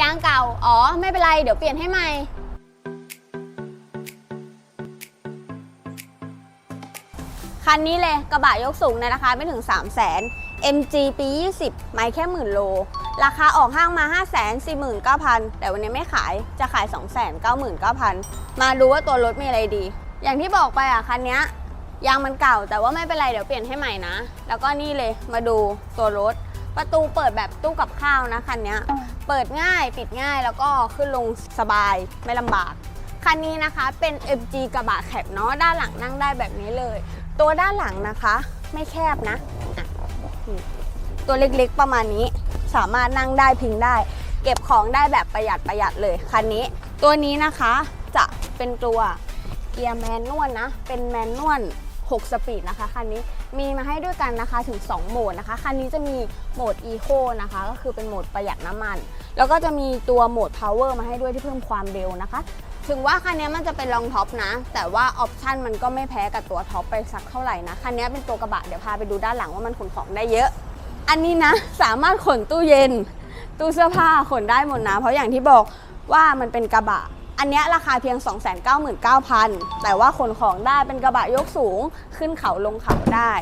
ยางเก่า อ๋อ ไม่เป็นไร เดี๋ยวเปลี่ยนให้ใหม่ คันนี้เลยกระบะยกสูงในราคาไม่ถึง 3 0 0 0 0 0 MG ปี 20 ไม่แค่หมื่นโล ราคาออกห้างมา 5 4 9 0 0 0 แต่วันนี้ไม่ขาย จะขาย 2 9 9 0 0 0 มาดูว่าตัวรถมีอะไรดี อย่างที่บอกไปอะ คันนี้ยางมันเก่า แต่ว่าไม่เป็นไร เดี๋ยวเปลี่ยนให้ใหม่นะ แล้วก็นี่เลยมาดูตัวรถประตูเปิดแบบตู้กับข้าวนะคันนี้ เปิดง่ายปิดง่ายแล้วก็ขึ้นลงสบายไม่ลำบาก คันนี้นะคะเป็น MG กระบะแคบเนาะด้านหลังนั่งได้แบบนี้เลย ตัวด้านหลังนะคะไม่แคบนะ ตัวเล็กๆประมาณนี้ สามารถนั่งได้พิงได้ เก็บของได้แบบประหยัดประหยัดเลยคันนี้ ตัวนี้นะคะจะเป็นตัวเกียร์แมนนวลนะ เป็นแมนนวล 6 สปีดนะคะคันนี้มีมาให้ด้วยกันนะคะถึง 2 โหมดนะคะคันนี้จะมีโหมด Eco นะคะก็คือเป็นโหมดประหยัดน้ำมัน แล้วก็จะมีตัวโหมด Power มาให้ด้วยที่เพิ่มความเร็วนะคะถึงว่าคันนี้มันจะเป็นรองท็อปนะ แต่ว่าออปชันมันก็ไม่แพ้กับตัวท็อปไปสักเท่าไหร่นะ คันนี้เป็นตัวกระบะ เดี๋ยวพาไปดูด้านหลังว่ามันขนของได้เยอะ อันนี้นะ สามารถขนตู้เย็น ตู้เสื้อผ้าขนได้หมดนะ เพราะอย่างที่บอกว่ามันเป็นกระบะ อันนี้ราคาเพียง 299,000 แต่ว่าขนของได้เป็นกระบะยกสูงขึ้นเขาลงเขาได้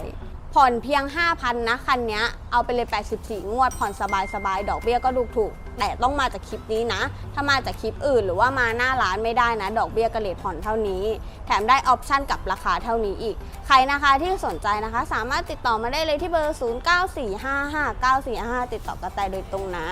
ผ่อนเพียง 5,000 นะ คันนี้เอาไปเลย 84 งวด ผ่อนสบายๆ ดอกเบี้ยก็ดูถูก แต่ต้องมาจากคลิปนี้นะ ถ้ามาจากคลิปอื่นหรือว่ามาหน้าร้านไม่ได้นะ ดอกเบี้ยกระเลทผ่อนเท่านี้ แถมได้ออปชั่นกับราคาเท่านี้อีก ใครนะคะที่สนใจนะคะ สามารถติดต่อมาได้เลยที่เบอร์ 09455945ติดต่อกระแตโดยตรงนะ